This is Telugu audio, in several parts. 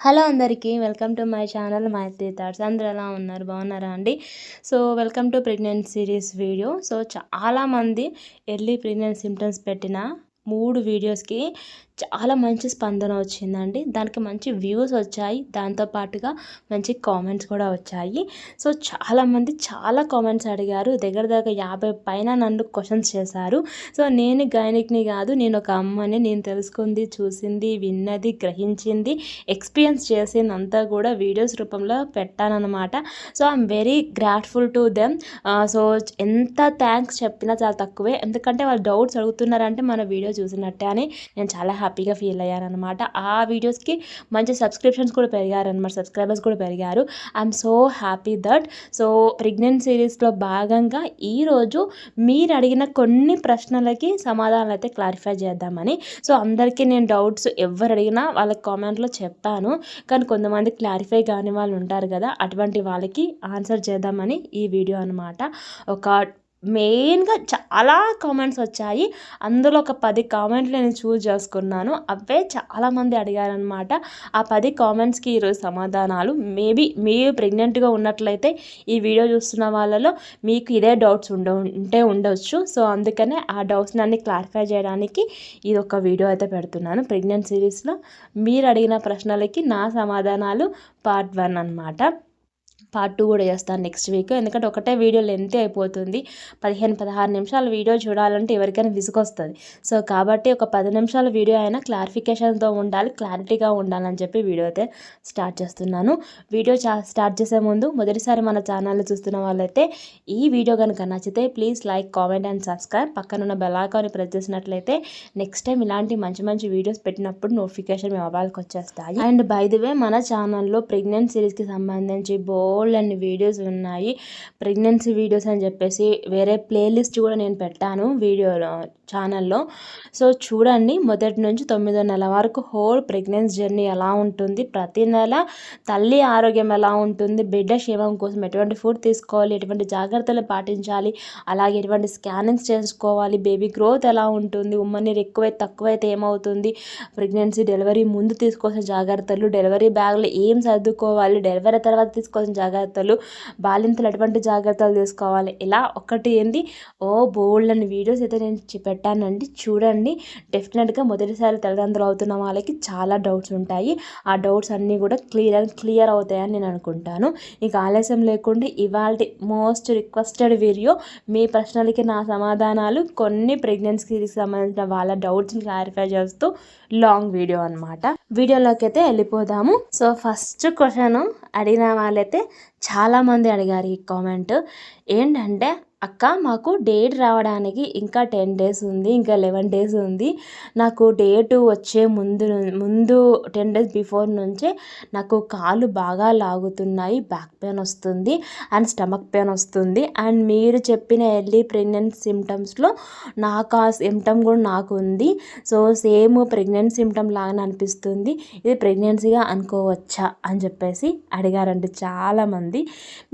హలో అందరికీ welcome to my channel Maitri thoughts. అందరూ ఎలా ఉన్నారు? బాగున్నారా అండి? So welcome to pregnancy series video. So చాలామంది ఎర్లీ ప్రెగ్నెన్సీ సిమ్టమ్స్ పెట్టిన మూడు వీడియోస్కి చాలా మంచి స్పందన వచ్చిందండి. దానికి మంచి వ్యూస్ వచ్చాయి. దాంతోపాటుగా మంచి కామెంట్స్ కూడా వచ్చాయి. సో చాలామంది చాలా కామెంట్స్ అడిగారు. దగ్గర దగ్గర యాభై పైన నన్ను క్వశ్చన్స్ చేశారు. సో నేను గైనిక్ని కాదు నేను ఒక అమ్మని నేను తెలుసుకుంది చూసింది విన్నది గ్రహించింది ఎక్స్పీరియన్స్ చేసింది అంతా కూడా వీడియోస్ రూపంలో పెట్టానన్నమాట. So I'm very grateful to them. So ఎంత థ్యాంక్స్ చెప్పినా చాలా తక్కువే. ఎందుకంటే వాళ్ళు డౌట్స్ అడుగుతున్నారంటే మన వీడియో చూసినట్టే అని నేను చాలా హ్యాపీగా ఫీల్ అయ్యారనమాట ఆ వీడియోస్కి మంచి సబ్స్క్రిప్షన్స్ కూడా పెరిగారనమాట సబ్స్క్రైబర్స్ కూడా పెరిగారు. I'm so happy that. So pregnant సిరీస్లో భాగంగా ఈరోజు మీరు అడిగిన కొన్ని ప్రశ్నలకి సమాధానాలు అయితే క్లారిఫై చేద్దామని. సో అందరికీ నేను డౌట్స్ ఎవరు అడిగినా వాళ్ళ కామెంట్లో చెప్పాను కానీ కొంతమంది క్లారిఫై కాని వాళ్ళు ఉంటారు కదా అటువంటి వాళ్ళకి ఆన్సర్ చేద్దామని ఈ వీడియో అనమాట ఒక మెయిన్గా చాలా కామెంట్స్ వచ్చాయి. అందులో ఒక పది కామెంట్లు నేను చూస్ చేసుకున్నాను. అవే చాలామంది అడిగారనమాట ఆ పది కామెంట్స్కి ఈరోజు సమాధానాలు. మేబీ మీరు ప్రెగ్నెంట్గా ఉన్నట్లయితే ఈ వీడియో చూస్తున్న వాళ్ళలో మీకు ఇదే డౌట్స్ ఉండ ఉంటే ఉండవచ్చు సో అందుకనే ఆ డౌట్స్ని అన్ని క్లారిఫై చేయడానికి ఇది ఒక వీడియో అయితే పెడుతున్నాను. ప్రెగ్నెంట్ సిరీస్లో మీరు అడిగిన ప్రశ్నలకి నా సమాధానాలు పార్ట్ వన్ అనమాట పార్ట్ టూ కూడా చేస్తాను నెక్స్ట్ వీక్ ఎందుకంటే ఒకటే వీడియో లెంత్ అయిపోతుంది. పదిహేను పదహారు నిమిషాల వీడియో చూడాలంటే ఎవరికైనా విసుగొస్తుంది సో కాబట్టి ఒక పది నిమిషాల వీడియో అయినా క్లారిఫికేషన్తో ఉండాలి క్లారిటీగా ఉండాలని చెప్పి వీడియో అయితే స్టార్ట్ చేస్తున్నాను. వీడియో స్టార్ట్ చేసే ముందు మొదటిసారి మన ఛానల్ చూస్తున్న వాళ్ళైతే ఈ వీడియో కనుక నచ్చితే please like comment and subscribe పక్కన ఉన్న ప్రెస్ చేసినట్లయితే నెక్స్ట్ టైం ఇలాంటి మంచి మంచి వీడియోస్ పెట్టినప్పుడు నోటిఫికేషన్ మీ మొబైల్కి వచ్చేస్తాయి. అండ్ బై ది వే మన ఛానల్లో ప్రెగ్నెంట్ సిరీస్కి సంబంధించి బో బోల్డ్ అన్ని వీడియోస్ ఉన్నాయి. ప్రెగ్నెన్సీ వీడియోస్ అని చెప్పేసి వేరే ప్లేలిస్ట్ కూడా నేను పెట్టాను వీడియోలో ఛానల్లో సో చూడండి మొదటి నుంచి తొమ్మిదో నెల వరకు హోల్ ప్రెగ్నెన్సీ జర్నీ ఎలా ఉంటుంది ప్రతి నెల తల్లి ఆరోగ్యం ఎలా ఉంటుంది బిడ్డ క్షేమం కోసం ఎటువంటి ఫుడ్ తీసుకోవాలి ఎటువంటి జాగ్రత్తలు పాటించాలి అలాగే ఎటువంటి స్కానింగ్స్ చేసుకోవాలి బేబీ గ్రోత్ ఎలా ఉంటుంది ఉమ్మనీరు ఎక్కువైతే తక్కువైతే ఏమవుతుంది ప్రెగ్నెన్సీ డెలివరీ ముందు తీసుకోవాల్సిన జాగ్రత్తలు డెలివరీ బ్యాగ్లో ఏం సర్దుకోవాలి డెలివరీ తర్వాత తీసుకోవాల్సిన జాగ్రత్తలు బాలింతలు ఎటువంటి జాగ్రత్తలు తీసుకోవాలి? ఇలా ఒకటి ఏంది? ఓ బోల్డ్ అని వీడియోస్ అయితే నేను పెట్టానండి. చూడండి. డెఫినెట్గా మొదటిసారి తల్లిదండ్రులు అవుతున్న వాళ్ళకి చాలా డౌట్స్ ఉంటాయి. ఆ డౌట్స్ అన్నీ కూడా క్లియర్ అండ్ క్లియర్ అవుతాయని నేను అనుకుంటాను. ఇక ఆలస్యం లేకుండా ఇవాళ మోస్ట్ రిక్వెస్టెడ్ వీడియో మీ ప్రశ్నలకి నా సమాధానాలు కొన్ని ప్రెగ్నెన్సీకి సంబంధించిన వాళ్ళ డౌట్స్ని క్లారిఫై చేస్తూ లాంగ్ వీడియో అనమాట వీడియోలోకి అయితే వెళ్ళిపోదాము. సో ఫస్ట్ క్వశ్చన్ అడిగిన వాళ్ళైతే చాలామంది అడిగారు ఈ కామెంట్. ఏంటంటే అక్క మాకు డేట్ రావడానికి ఇంకా టెన్ డేస్ ఉంది ఇంకా లెవెన్ డేస్ ఉంది. నాకు డేటు వచ్చే ముందు ముందు టెన్ డేస్ బిఫోర్ నుంచే నాకు కాళ్ళు బాగా లాగుతున్నాయి బ్యాక్ పెయిన్ వస్తుంది అండ్ స్టమక్ పెయిన్ వస్తుంది. అండ్ మీరు చెప్పిన ఎర్లీ ప్రెగ్నెంట్ సిమ్టమ్స్లో నాకు ఆ సిమ్టమ్ కూడా నాకు ఉంది. సో సేమ్ ప్రెగ్నెంట్ సిమ్టమ్ లాగానే అనిపిస్తుంది. ఇది ప్రెగ్నెన్సీగా అనుకోవచ్చా అని చెప్పేసి అడిగారండి చాలామంది.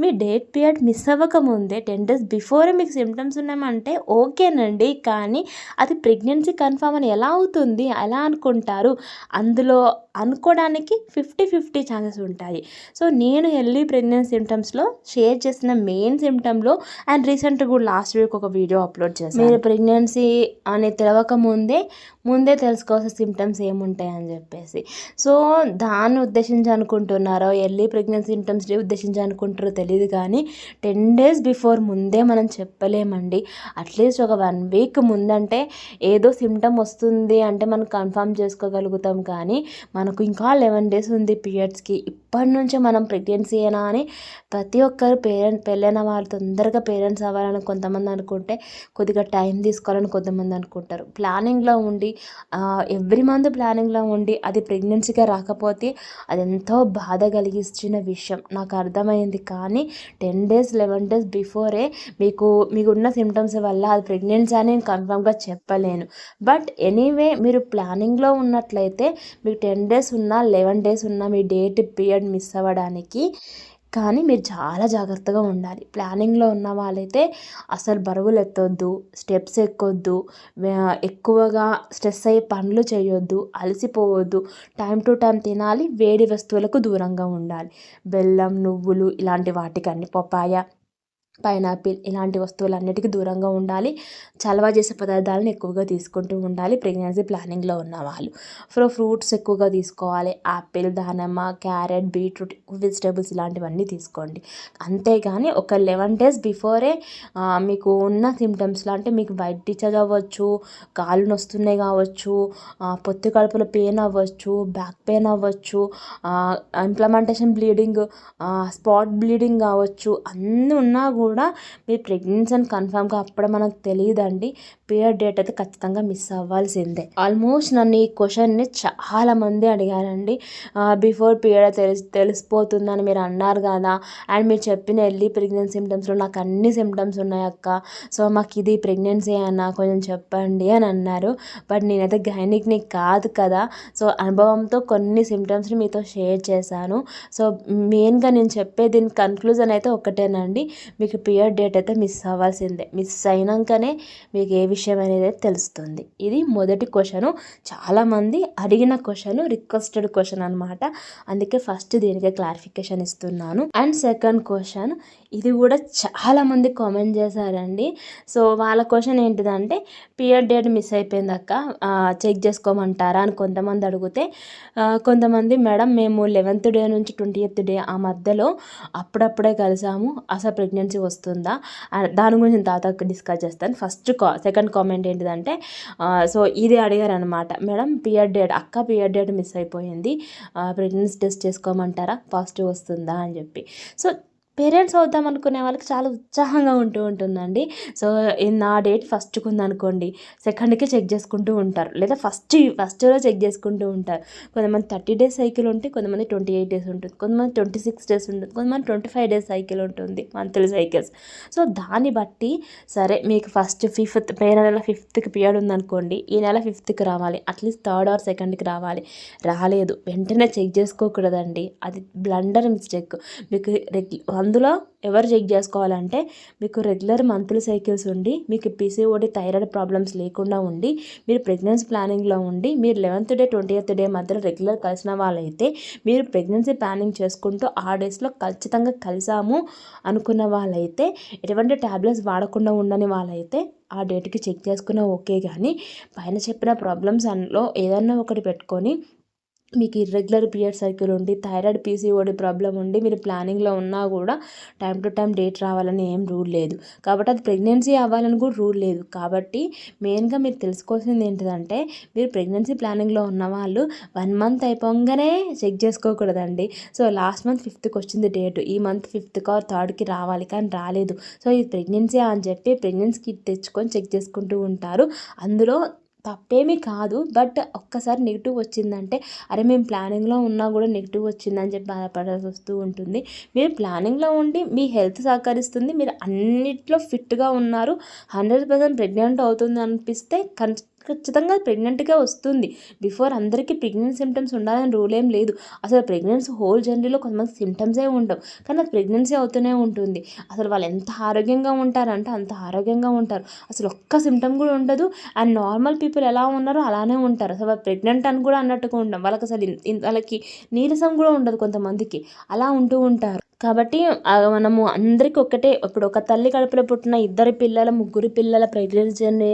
మీ డేట్ పీరియడ్ మిస్ అవ్వకముందే టెన్ డేస్ బిఫోర్ బిఫోర్ మీకు సిమ్టమ్స్ ఉన్నామంటే ఓకేనండి కానీ అది ప్రెగ్నెన్సీ కన్ఫామ్ అని ఎలా అవుతుంది ఎలా అనుకుంటారు అందులో అనుకోవడానికి ఫిఫ్టీ ఫిఫ్టీ ఛాన్సెస్ ఉంటాయి. సో నేను ఎర్లీ ప్రెగ్నెన్సీ సిమ్టమ్స్లో షేర్ చేసిన మెయిన్ సిమ్టమ్లో అండ్ రీసెంట్గా కూడా లాస్ట్ వీక్ ఒక వీడియో అప్లోడ్ చేశాను. మీరు ప్రెగ్నెన్సీ అని తెలవక ముందే ముందే తెలుసుకోవాల్సిన సిమ్టమ్స్ ఏముంటాయని చెప్పేసి. సో దాన్ని ఉద్దేశించి అనుకుంటున్నారో ఎర్లీ ప్రెగ్నెన్సీ సిమ్టమ్స్ ఉద్దేశించి అనుకుంటారో తెలియదు కానీ టెన్ డేస్ బిఫోర్ ముందే మనం చెప్పలేమండి. అట్లీస్ట్ ఒక వన్ వీక్ ముందంటే ఏదో సిమ్టమ్ వస్తుంది అంటే మనం కన్ఫర్మ్ చేసుకోగలుగుతాం కానీ మనకు ఇంకా లెవెన్ డేస్ ఉంది పీరియడ్స్కి ఇప్పటి నుంచే మనం ప్రెగ్నెన్సీ అయినా అని ప్రతి ఒక్కరు పేరెంట్ పెళ్ళైన వాళ్ళు తొందరగా పేరెంట్స్ అవ్వాలని కొంతమంది అనుకుంటే కొద్దిగా టైం తీసుకోవాలని కొంతమంది అనుకుంటారు. ప్లానింగ్లో ఉండి ఎవ్రీ మంత్ ప్లానింగ్లో ఉండి అది ప్రెగ్నెన్సీగా రాకపోతే అది ఎంతో బాధ కలిగించిన విషయం. నాకు అర్థమైంది కానీ టెన్ డేస్ లెవెన్ డేస్ బిఫోరే మీకు మీకున్న సిమ్టమ్స్ వల్ల అది ప్రెగ్నెన్సీ అని నేను కన్ఫర్మ్గా చెప్పలేను. బట్ ఎనీవే మీరు ప్లానింగ్లో ఉన్నట్లయితే మీకు టెన్ డేస్ ఉన్నా లెవెన్ డేస్ ఉన్నా మీ డేట్ పీరియడ్ మిస్ అవ్వడానికి కానీ మీరు చాలా జాగ్రత్తగా ఉండాలి. ప్లానింగ్లో ఉన్న వాళ్ళైతే అసలు బరువులు ఎత్తొద్దు స్టెప్స్ ఎక్కొద్దు ఎక్కువగా స్ట్రెస్ అయ్యే పనులు చేయొద్దు అలసిపోవద్దు. టైం టు టైం తినాలి వేడి వస్తువులకు దూరంగా ఉండాలి. బెల్లం నువ్వులు ఇలాంటి వాటికన్నీ పపాయ పైనాపిల్ ఇలాంటి వస్తువులన్నిటికీ దూరంగా ఉండాలి. చలవ చేసే పదార్థాలను ఎక్కువగా తీసుకుంటూ ఉండాలి. ప్రెగ్నెన్సీ ప్లానింగ్లో ఉన్న వాళ్ళు. సో ఫ్రూట్స్ ఎక్కువగా తీసుకోవాలి. యాపిల్ దానిమ్మ క్యారెట్ బీట్రూట్ వెజిటేబుల్స్ ఇలాంటివన్నీ తీసుకోండి. అంతేగాని ఒక లెవెన్ డేస్ బిఫోరే మీకు ఉన్న సిమ్టమ్స్లో అంటే మీకు వైట్ డిచార్జ్ అవ్వచ్చు కాళ్ళు నొస్తున్నాయి కావచ్చు పొత్తి కడుపులో పెయిన్ అవ్వచ్చు బ్యాక్ పెయిన్ అవ్వచ్చు ఇంప్లమెంటేషన్ బ్లీడింగ్ స్పాట్ బ్లీడింగ్ కావచ్చు అన్నీ ఉన్నా కూడా కూడా మీరు ప్రెగ్నెన్సీ అని కన్ఫామ్గా అప్పుడు మనకు తెలియదండి. పీరియడ్ డేట్ అయితే ఖచ్చితంగా మిస్ అవ్వాల్సిందే. ఆల్మోస్ట్ నన్ను ఈ క్వశ్చన్ని చాలామంది అడిగారండి. బిఫోర్ పీరియడ్ తెలిసి తెలిసిపోతుందని మీరు అన్నారు కదా. అండ్ మీరు చెప్పిన ఎల్లి ప్రెగ్నెన్సీ సిమ్టమ్స్లో నాకు అన్ని సిమ్టమ్స్ ఉన్నాయి అక్క. సో మాకు ఇది ప్రెగ్నెన్సీ అన్న కొంచెం చెప్పండి అని అన్నారు. బట్ నేనైతే గైనిక్ని కాదు కదా. సో అనుభవంతో కొన్ని సిమ్టమ్స్ని మీతో షేర్ చేశాను. సో మెయిన్గా నేను చెప్పే దీని కన్క్లూజన్ అయితే ఒకటేనండి. మీకు పీరియడ్ డేట్ అయితే మిస్ అవ్వాల్సిందే. మిస్ అయినాకనే మీకు ఏ విషయం అనేది తెలుస్తుంది. ఇది మొదటి క్వశ్చను. చాలామంది అడిగిన క్వశ్చన్ రిక్వెస్టెడ్ క్వశ్చన్ అనమాట అందుకే ఫస్ట్ దీనికి క్లారిఫికేషన్ ఇస్తున్నాను. అండ్ సెకండ్ క్వశ్చన్ ఇది కూడా చాలామంది కామెంట్ చేశారండి. సో వాళ్ళ క్వశ్చన్ ఏంటిదంటే పియర్ డేట్ మిస్ అయిపోయిందక్క చెక్ చేసుకోమంటారా అని కొంతమంది అడిగితే కొంతమంది మేడం మేము లెవెన్త్ డే నుంచి ట్వంటీ ఎయిత్ డే ఆ మధ్యలో అప్పుడప్పుడే కలిసాము. అసలు ప్రెగ్నెన్సీ వస్తుందా? దాని గురించి నేను డిస్కస్ చేస్తాను. ఫస్ట్ కా సెకండ్ కామెంట్ ఏంటిదంటే సో ఇది అడిగారు అనమాట మేడం పియర్ డేట్ అక్క పియర్ డేట్ మిస్ అయిపోయింది. ప్రెగ్నెన్సీ టెస్ట్ చేసుకోమంటారా? పాజిటివ్ వస్తుందా? అని చెప్పి. సో పేరెంట్స్ అవుదాం అనుకునే వాళ్ళకి చాలా ఉత్సాహంగా ఉంటూ ఉంటుందండి. సో నా డేట్ ఫస్ట్కి ఉందనుకోండి సెకండ్కి చెక్ చేసుకుంటూ ఉంటారు. లేదా ఫస్ట్ ఫస్ట్లో చెక్ చేసుకుంటూ ఉంటారు. కొంతమంది థర్టీ డేస్ సైకిల్ ఉంటే కొంతమంది ట్వంటీ ఎయిట్ డేస్ ఉంటుంది. కొంతమంది ట్వంటీ సిక్స్ డేస్ ఉంటుంది. కొంతమంది ట్వంటీ ఫైవ్ డేస్ సైకిల్ ఉంటుంది. Monthly cycles. సో దాన్ని బట్టి సరే మీకు ఫస్ట్ ఫిఫ్త్ మే నెల ఫిఫ్త్కి పీరియడ్ ఉందనుకోండి ఈ నెల ఫిఫ్త్కి రావాలి. అట్లీస్ట్ థర్డ్ ఆర్ సెకండ్కి రావాలి. రాలేదు. వెంటనే చెక్ చేసుకోకూడదండి. అది బ్లండర్ మిస్టేక్. మీకు అందులో ఎవరు చెక్ చేసుకోవాలంటే మీకు రెగ్యులర్ మంత్లీ సైకిల్స్ ఉండి మీకు పీసీఓడి థైరాయిడ్ ప్రాబ్లమ్స్ లేకుండా ఉండి మీరు ప్రెగ్నెన్సీ ప్లానింగ్లో ఉండి మీరు eleventh day twenty eighth day మధ్యలో రెగ్యులర్ కలిసిన వాళ్ళైతే మీరు ప్రెగ్నెన్సీ ప్లానింగ్ చేసుకుంటూ ఆ డేస్లో ఖచ్చితంగా కలిసాము అనుకున్న వాళ్ళైతే ఎటువంటి ట్యాబ్లెట్స్ వాడకుండా ఉండని వాళ్ళైతే ఆ డేట్కి చెక్ చేసుకున్న ఓకే కానీ పైన చెప్పిన ప్రాబ్లమ్స్ అందులో ఏదన్నా ఒకటి పెట్టుకొని మీకు ఇర్రెగ్యులర్ పీరియడ్ సైకిల్ ఉండి థైరాయిడ్ పీసీఓడి ప్రాబ్లం ఉండి మీరు ప్లానింగ్లో ఉన్నా కూడా టైం టు టైం డేట్ రావాలని ఏం రూల్ లేదు. కాబట్టి అది ప్రెగ్నెన్సీ అవ్వాలని కూడా రూల్ లేదు. కాబట్టి మెయిన్గా మీరు తెలుసుకోవాల్సింది ఏంటిదంటే మీరు ప్రెగ్నెన్సీ ప్లానింగ్లో ఉన్న వాళ్ళు వన్ మంత్ అయిపోగానే చెక్ చేసుకోకూడదండి. సో లాస్ట్ మంత్ ఫిఫ్త్కి వచ్చింది డేట్ ఈ మంత్ ఫిఫ్త్కి ఆర్ థర్డ్కి రావాలి కానీ రాలేదు. సో ఇది ప్రెగ్నెన్సీ అని చెప్పి ప్రెగ్నెన్సీ కిట్ తెచ్చుకొని చెక్ చేసుకుంటూ ఉంటారు. అందులో తప్పేమీ కాదు. బట్ ఒక్కసారి నెగిటివ్ వచ్చిందంటే అరే మేము ప్లానింగ్లో ఉన్నా కూడా నెగిటివ్ వచ్చిందని చెప్పి బాధపడాల్సి వస్తూ ఉంటుంది. మీరు ప్లానింగ్లో ఉండి మీ హెల్త్ సహకరిస్తుంది. మీరు అన్నిట్లో ఫిట్గా ఉన్నారు. హండ్రెడ్ పర్సెంట్ ప్రెగ్నెంట్ అవుతుంది అనిపిస్తే కన్ ఖచ్చితంగా ప్రెగ్నెంట్గా వస్తుంది. బిఫోర్ అందరికీ ప్రెగ్నెంట్ సిమ్టమ్స్ ఉండాలని రూల్ ఏం లేదు. అసలు ప్రెగ్నెన్సీ హోల్ జర్నీలో కొంతమంది సిమ్టమ్సే ఉండవు. కానీ అది ప్రెగ్నెన్సీ అవుతూనే ఉంటుంది. అసలు వాళ్ళు ఎంత ఆరోగ్యంగా ఉంటారంటే అంత ఆరోగ్యంగా ఉంటారు. అసలు ఒక్క సిమ్టమ్ కూడా ఉండదు. అండ్ నార్మల్ పీపుల్ ఎలా ఉన్నారో అలానే ఉంటారు. అసలు ప్రెగ్నెంట్ అని కూడా అన్నట్టుగా ఉంటాం వాళ్ళకి అసలు వాళ్ళకి నీరసం కూడా ఉండదు కొంతమందికి. అలా ఉంటూ ఉంటారు. కాబట్టి మనము అందరికీ ఒకటే ఇప్పుడు ఒక తల్లి కడుపులో పుట్టిన ఇద్దరు పిల్లల ముగ్గురు పిల్లల ప్రెగ్నెన్సీ జర్నీ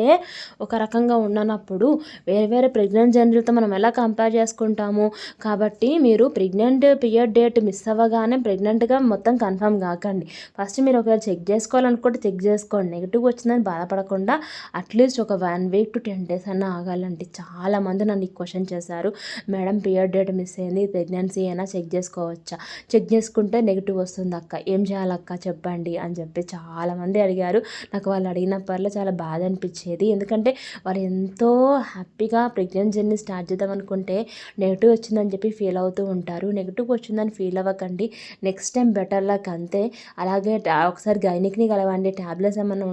ఒక రకంగా ఉండనప్పుడు వేరే వేరే ప్రెగ్నెంట్ జర్నీలతో మనం ఎలా కంపేర్ చేసుకుంటాము? కాబట్టి మీరు ప్రెగ్నెంట్ పీరియడ్ డేట్ మిస్ అవ్వగానే ప్రెగ్నెంట్గా మొత్తం కన్ఫర్మ్ కాకండి. ఫస్ట్ మీరు ఒకవేళ చెక్ చేసుకోవాలనుకుంటే చెక్ చేసుకోండి. నెగిటివ్ వచ్చిందని బాధపడకుండా అట్లీస్ట్ ఒక one week to ten days అన్న ఆగాలండి. చాలామంది నన్ను ఈ క్వశ్చన్ చేశారు. మేడం పీరియడ్ డేట్ మిస్ అయింది. ప్రెగ్నెన్సీ అయినా చెక్ చేసుకోవచ్చా? చెక్ చేసుకుంటే నెగిటివ్ వస్తుంది అక్క ఏం చేయాలక్క చెప్పండి అని చెప్పి చాలామంది అడిగారు. నాకు వాళ్ళు అడిగినప్పట్లో చాలా బాధ అనిపించేది. ఎందుకంటే వాళ్ళు ఎంతో హ్యాపీగా ప్రెగ్నెంట్ జర్నీ స్టార్ట్ చేద్దాం అనుకుంటే నెగిటివ్ వచ్చిందని చెప్పి ఫీల్ అవుతూ ఉంటారు. నెగిటివ్ వచ్చిందని ఫీల్ అవ్వకండి. నెక్స్ట్ టైం బెటర్ లక్ అంతే. అలాగే ఒకసారి గైనిక్ని కలవండి. ట్యాబ్లెట్స్ ఏమన్నా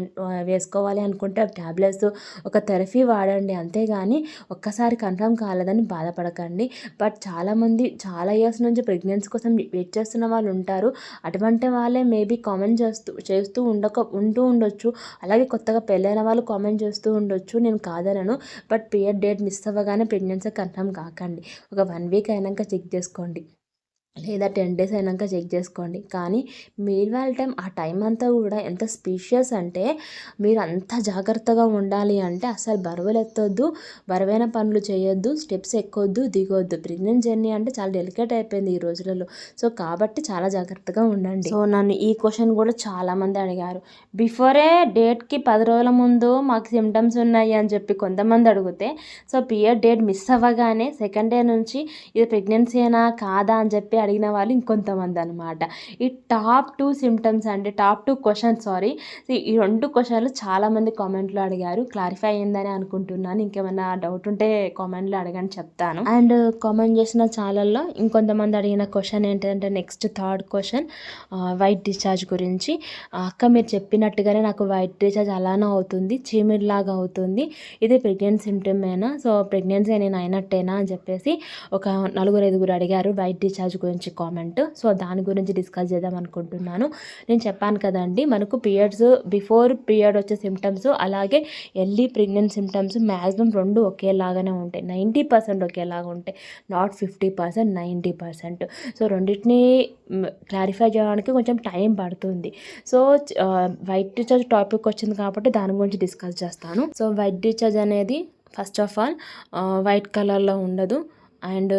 వేసుకోవాలి అనుకుంటే ట్యాబ్లెట్స్ ఒక థెరపీ వాడండి అంతేగాని ఒక్కసారి కన్ఫర్మ్ కాలేదని బాధపడకండి. బట్ చాలామంది చాలా ఇయర్స్ నుంచి ప్రెగ్నెన్సీ కోసం వెయిట్ చేస్తున్న వాళ్ళు ఉంటారు. ఉంటారు అటువంటి వాళ్ళే మేబీ కామెంట్ చేస్తూ చేస్తూ ఉండక ఉంటూ ఉండొచ్చు. అలాగే కొత్తగా పెళ్ళైన వాళ్ళు కామెంట్ చేస్తూ ఉండొచ్చు. నేను కాదనను. బట్ పీరియడ్ డేట్ మిస్ అవ్వగానే ప్రెగ్నెన్సీ కన్ఫర్మ్ కాకండి. ఒక వన్ వీక్ అయినాక చెక్ చేసుకోండి. లేదా టెన్ డేస్ అయినాక చెక్ చేసుకోండి. కానీ మీల్ వాళ్ళ టైం ఆ టైం అంతా కూడా ఎంత స్పీషియస్ అంటే మీరు అంత జాగ్రత్తగా ఉండాలి అంటే అసలు బరువులు ఎత్తొద్దు బరువైన పనులు చేయొద్దు స్టెప్స్ ఎక్కొద్దు దిగొద్దు. ప్రెగ్నెంట్ జర్నీ అంటే చాలా డెలికేట్ అయిపోయింది ఈ రోజులలో. సో కాబట్టి చాలా జాగ్రత్తగా ఉండండి. సో నన్ను ఈ క్వశ్చన్ కూడా చాలామంది అడిగారు. బిఫోరే డేట్కి పది రోజుల ముందు మాకు సిమ్టమ్స్ ఉన్నాయి అని చెప్పి కొంతమంది అడిగితే సో పియర్ డేట్ మిస్ అవ్వగానే సెకండ్ డే నుంచి ఇది ప్రెగ్నెన్సీనా కాదా అని చెప్పి అడిగిన వాళ్ళు ఇంకొంతమంది అనమాట ఈ టాప్ టూ సిమ్టమ్స్ అంటే టాప్ టూ క్వశ్చన్ సారీ. ఈ రెండు క్వశ్చన్లు చాలామంది కామెంట్లో అడిగారు. క్లారిఫై అయిందని అనుకుంటున్నాను. ఇంకేమైనా డౌట్ ఉంటే కామెంట్లో అడగని చెప్తాను. అండ్ కామెంట్ చేసిన ఛానల్లో ఇంకొంతమంది అడిగిన క్వశ్చన్ ఏంటంటే next third question white discharge గురించి. అక్క మీరు చెప్పినట్టుగానే నాకు వైట్ డిశ్చార్జ్ అలానే అవుతుంది చీమిడిలాగా అవుతుంది. ఇది ప్రెగ్నెంట్ సిమ్టమేనా? సో ప్రెగ్నెన్సీ నేను అయినట్టేనా అని చెప్పేసి ఒక నలుగురు ఐదుగురు అడిగారు వైట్ డిశ్చార్జ్ గురించి. గురించి కామెంట్. సో దాని గురించి డిస్కస్ చేద్దాం అనుకుంటున్నాను. నేను చెప్పాను కదండి మనకు పీరియడ్స్ బిఫోర్ పీరియడ్ వచ్చే సిమ్టమ్స్ అలాగే ఎర్లీ ప్రెగ్నెంట్ సిమ్టమ్స్ మ్యాక్సిమం రెండు ఒకేలాగానే ఉంటాయి. నైంటీ పర్సెంట్ ఒకేలాగా ఉంటాయి. Not fifty percent ninety percent. So రెండింటిని క్లారిఫై చేయడానికి కొంచెం టైం పడుతుంది. సో వైట్ డిశ్చార్జ్ టాపిక్ వచ్చింది కాబట్టి దాని గురించి డిస్కస్ చేస్తాను. సో వైట్ డిశ్చార్జ్ అనేది ఫస్ట్ ఆఫ్ ఆల్ వైట్ కలర్లో ఉండదు. అండ్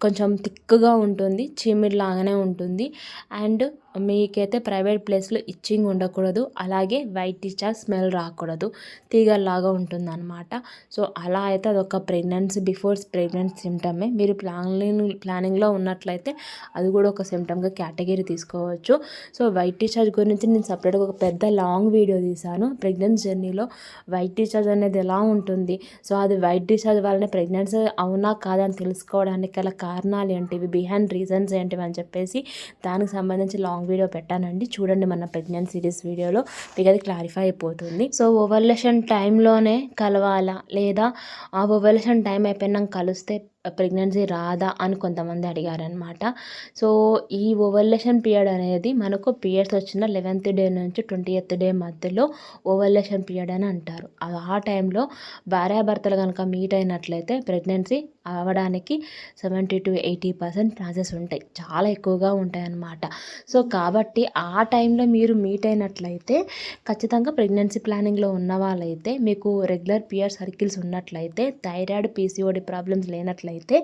కొంచెం థిక్గా ఉంటుంది చీమిడి లాగానే ఉంటుంది. అండ్ మీకైతే ప్రైవేట్ ప్లేస్లో ఇచ్చింగ్ ఉండకూడదు. అలాగే వైట్ డిశ్చార్జ్ స్మెల్ రాకూడదు. తీగల్లాగా ఉంటుందన్నమాట. సో అలా అయితే అదొక ప్రెగ్నెన్సీ బిఫోర్ ప్రెగ్నెన్సీ సిమ్టమే మీరు ప్లానింగ్ ప్లానింగ్లో ఉన్నట్లయితే అది కూడా ఒక సిమ్టమ్గా కేటగిరీ తీసుకోవచ్చు. సో వైట్ డిశ్చార్జ్ గురించి నేను సపరేట్గా ఒక పెద్ద లాంగ్ వీడియో తీశాను. ప్రెగ్నెన్సీ జర్నీలో వైట్ డిశ్చార్జ్ అనేది ఎలా ఉంటుంది? సో అది వైట్ డిశ్చార్జ్ వల్లనే ప్రెగ్నెన్సీ అవునా కాదని తెలుసుకోవడానికి గల కారణాలు ఏంటివి? బిహైండ్ రీజన్స్ ఏంటివి అని చెప్పేసి దానికి సంబంధించి లాంగ్ లాంగ్ వీడియో పెట్టానండి. చూడండి మన ప్రెగ్నెన్సీ సిరీస్ వీడియోలో మీకు అది క్లారిఫై అయిపోతుంది. సో ఓవర్లేషన్ టైంలోనే కలవాలా? లేదా ఆ ఓవర్లేషన్ టైం అయిపోయినాక కలిస్తే ప్రెగ్నెన్సీ రాదా అని కొంతమంది అడిగారనమాట సో ఈ ఓవర్లేషన్ పీరియడ్ అనేది మనకు పీరియడ్స్ వచ్చిన లెవెన్త్ డే నుంచి ట్వంటీ ఎయిత్ డే మధ్యలో ఓవర్లేషన్ పీరియడ్ అని అంటారు. ఆ టైంలో భార్యాభర్తలు కనుక మీట్ అయినట్లయితే ప్రెగ్నెన్సీ అవ్వడానికి seventy to eighty percent chances ఉంటాయి. చాలా ఎక్కువగా ఉంటాయి అన్నమాట సో కాబట్టి ఆ టైంలో మీరు మీట్ అయినట్లయితే ఖచ్చితంగా ప్రెగ్నెన్సీ ప్లానింగ్లో ఉన్న వాళ్ళైతే మీకు రెగ్యులర్ పియర్ సర్కిల్స్ ఉన్నట్లయితే థైరాయిడ్ పీసీఓడి ప్రాబ్లమ్స్ లేనట్లయితే అయితే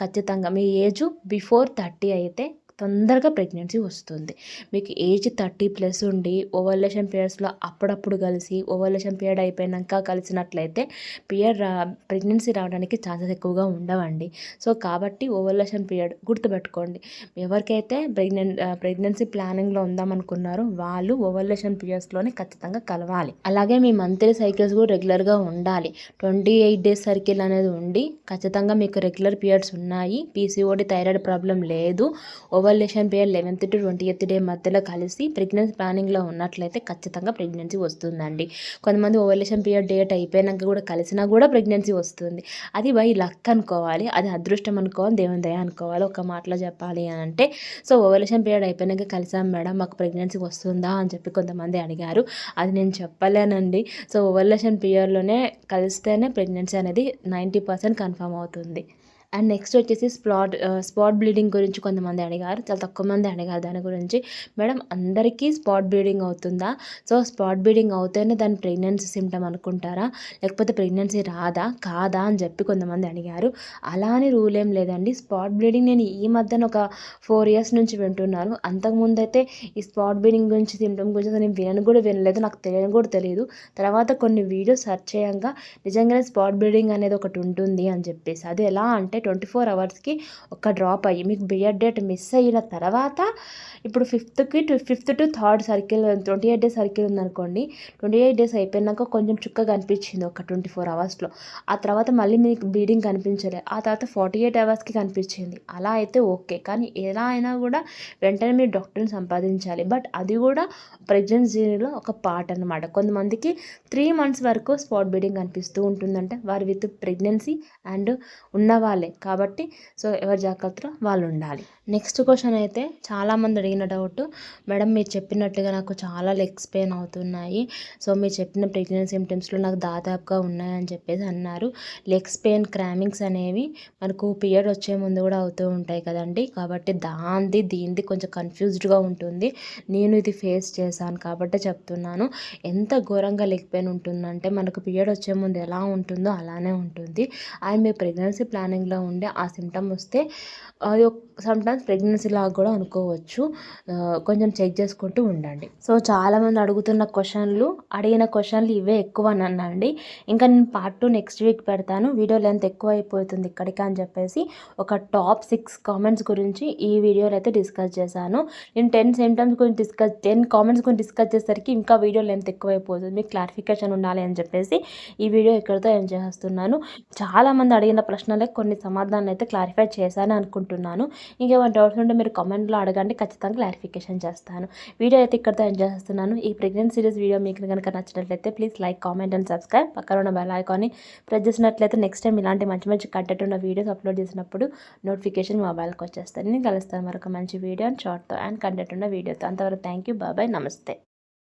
ఖచ్చితంగా మీ ఏజ్ బిఫోర్ థర్టీ అయితే తొందరగా ప్రెగ్నెన్సీ వస్తుంది. మీకు ఏజ్ థర్టీ ప్లస్ ఉండి ఓవర్లేషన్ పీరియడ్స్లో అప్పుడప్పుడు కలిసి ఓవర్లేషన్ పీరియడ్ అయిపోయాక కలిసినట్లయితే పీరియడ్ రా ప్రెగ్నెన్సీ రావడానికి ఛాన్సెస్ ఎక్కువగా ఉండవండి. సో కాబట్టి ఓవర్లేషన్ పీరియడ్ గుర్తుపెట్టుకోండి. ఎవరికైతే ప్రెగ్నెన్ ప్రెగ్నెన్సీ ప్లానింగ్లో ఉందామనుకున్నారో వాళ్ళు ఓవర్లేషన్ పీరియడ్స్లోనే ఖచ్చితంగా కలవాలి. అలాగే మీ మంత్లీ సైకిల్స్ కూడా రెగ్యులర్గా ఉండాలి. ట్వంటీ ఎయిట్ డేస్ సర్కిల్ అనేది ఉండి ఖచ్చితంగా మీకు రెగ్యులర్ పీరియడ్స్ ఉన్నాయి. పీసీఓడి థైరాయిడ్ ప్రాబ్లం లేదు. Ovulation period eleventh to twenty eighth day మధ్యలో కలిసి ప్రెగ్నెన్సీ ప్లానింగ్లో ఉన్నట్లయితే ఖచ్చితంగా ప్రెగ్నెన్సీ వస్తుందండి. కొంతమంది ఓవల్యూషన్ పీరియడ్ డేట్ అయిపోయినాక కూడా కలిసినా కూడా ప్రెగ్నెన్సీ వస్తుంది. అది బై లక్ అనుకోవాలి అది అదృష్టం అనుకోవాలి దేవుని దయ అనుకోవాలి ఒక మాటలో చెప్పాలి అని అంటే సో ఓవల్యూషన్ పీరియడ్ అయిపోయినాక కలిసాం మేడం మాకు ప్రెగ్నెన్సీ వస్తుందా అని చెప్పి కొంతమంది అడిగారు. అది నేను చెప్పలేనండి. సో ఓవల్యూషన్ పీరియడ్లోనే కలిస్తేనే ప్రెగ్నెన్సీ అనేది నైంటీ పర్సెంట్ కన్ఫర్మ్ అవుతుంది. అండ్ నెక్స్ట్ వచ్చేసి స్పాట్ స్పాట్ బ్లీడింగ్ గురించి కొంతమంది అడిగారు. చాలా తక్కువ మంది అడిగారు దాని గురించి. మేడం అందరికీ స్పాట్ బ్లీడింగ్ అవుతుందా? సో స్పాట్ బ్లీడింగ్ అవుతేనే దాని ప్రెగ్నెన్సీ సిమ్టమ్ అనుకుంటారా? లేకపోతే ప్రెగ్నెన్సీ రాదా? కాదా? అని చెప్పి కొంతమంది అడిగారు. అలా అని రూల్ ఏం లేదండి. స్పాట్ బ్లీడింగ్ నేను ఈ మధ్యన ఒక ఫోర్ ఇయర్స్ నుంచి వింటున్నాను. అంతకుముందు అయితే ఈ స్పాట్ బ్లీడింగ్ గురించి సిమ్టమ్ గురించి నేను వినను కూడా వినలేదు. నాకు తెలియని కూడా తెలియదు. తర్వాత కొన్ని వీడియోస్ సెర్చ్ చేయంగా నిజంగానే స్పాట్ బ్లీడింగ్ అనేది ఒకటి ఉంటుంది అని చెప్పేసి. అది ఎలా అంటే ట్వంటీ ఫోర్ అవర్స్కి ఒక డ్రాప్ అయ్యి మీకు బియర్ డేట్ మిస్ అయిన తర్వాత ఇప్పుడు ఫిఫ్త్కి to fifth to third circle twenty eight days circle ఉందనుకోండి ట్వంటీ ఎయిట్ డేస్ అయిపోయినాక కొంచెం చుక్క కనిపించింది ఒక ట్వంటీ ఫోర్ అవర్స్లో. ఆ తర్వాత మళ్ళీ మీకు బ్లీడింగ్ కనిపించలేదు ఆ తర్వాత ఫార్టీ ఎయిట్ అవర్స్కి కనిపించింది. అలా అయితే ఓకే కానీ ఎలా అయినా కూడా వెంటనే మీరు డాక్టర్ని సంపాదించాలి బట్ అది కూడా ప్రెగ్నెన్సీలో ఒక పార్ట్ అనమాట కొంతమందికి త్రీ మంత్స్ వరకు స్పాట్ బ్లీడింగ్ కనిపిస్తూ ఉంటుందంటే. వారి విత్ ప్రెగ్నెన్సీ అండ్ ఉన్నవాళ్ళే కాబట్టి సో ఎవరి జాగ్రత్తలో వాళ్ళు ఉండాలి. నెక్స్ట్ క్వశ్చన్ అయితే చాలామంది అడిగిన డౌట్ మేడం మీరు చెప్పినట్టుగా నాకు చాలా లెగ్స్ పెయిన్ అవుతున్నాయి. సో మీరు చెప్పిన ప్రెగ్నెన్సీ సిమ్టమ్స్లో నాకు దాదాపుగా ఉన్నాయని చెప్పేసి అన్నారు. లెగ్స్ పెయిన్ క్రామింగ్స్ అనేవి మనకు పీరియడ్ వచ్చే ముందు కూడా అవుతూ ఉంటాయి కదండి. కాబట్టి దాంది దీనిది కొంచెం కన్ఫ్యూజ్డ్గా ఉంటుంది. నేను ఇది ఫేస్ చేశాను కాబట్టి చెప్తున్నాను. ఎంత ఘోరంగా లెగ్ పెయిన్ ఉంటుందంటే మనకు పీరియడ్ వచ్చే ముందు ఎలా ఉంటుందో అలానే ఉంటుంది. అండ్ మీ ప్రెగ్నెన్సీ ప్లానింగ్లో ఉండే ఆ సిమ్టమ్ వస్తే అది సమ్టైమ్స్ ప్రెగ్నెన్సీ లాగా కూడా అనుకోవచ్చు. కొంచెం చెక్ చేసుకుంటూ ఉండండి. సో చాలామంది అడుగుతున్న క్వశ్చన్లు అడిగిన క్వశ్చన్లు ఇవే ఎక్కువ అని ఇంకా నేను పార్ట్ టూ నెక్స్ట్ వీక్ పెడతాను. వీడియో లెంత్ ఎక్కువ అయిపోతుంది ఇక్కడికి అని చెప్పేసి ఒక టాప్ సిక్స్ కామెంట్స్ గురించి ఈ వీడియోలో అయితే డిస్కస్ చేశాను. నేను టెన్ సిమ్టమ్స్ గురించి డిస్కస్ టెన్ కామెంట్స్ గురించి డిస్కస్ చేసేసరికి ఇంకా వీడియో లెంత్ ఎక్కువ అయిపోతుంది మీకు క్లారిఫికేషన్ ఉండాలి అని చెప్పేసి ఈ వీడియో ఇక్కడితో ఎండ్ చేస్తున్నాను. చాలామంది అడిగిన ప్రశ్నలే కొన్ని సమాధానాలు అయితే క్లారిఫై చేశాను అనుకుంటున్నాను. ఇంకేమైనా డౌట్స్ ఉంటే మీరు కామెంట్లో అడగండి. ఖచ్చితంగా క్లారిఫికేషన్ చేస్తాను. వీడియో అయితే ఇక్కడితో ఎంజాయ్ చేస్తున్నాను. ఈ ప్రెగ్నెంట్ సిరీస్ వీడియో మీకు కనుక నచ్చినట్లయితే please like comment and subscribe. పక్కన ఉన్న బెల్ ఐకాన్ని ప్రెస్ చేసినట్లయితే నెక్స్ట్ టైం ఇలాంటి మంచి మంచి కంటెంట్ ఉన్న వీడియోస్ అప్లోడ్ చేసినప్పుడు నోటిఫికేషన్ మొబైల్కి వచ్చేస్తాను నేను కలుస్తాను మరొక మంచి వీడియో అండ్ షార్ట్తో అండ్ కంటెంట్ ఉన్న వీడియోతో. అంతవరకు థ్యాంక్ యూ బాబాయ్ నమస్తే.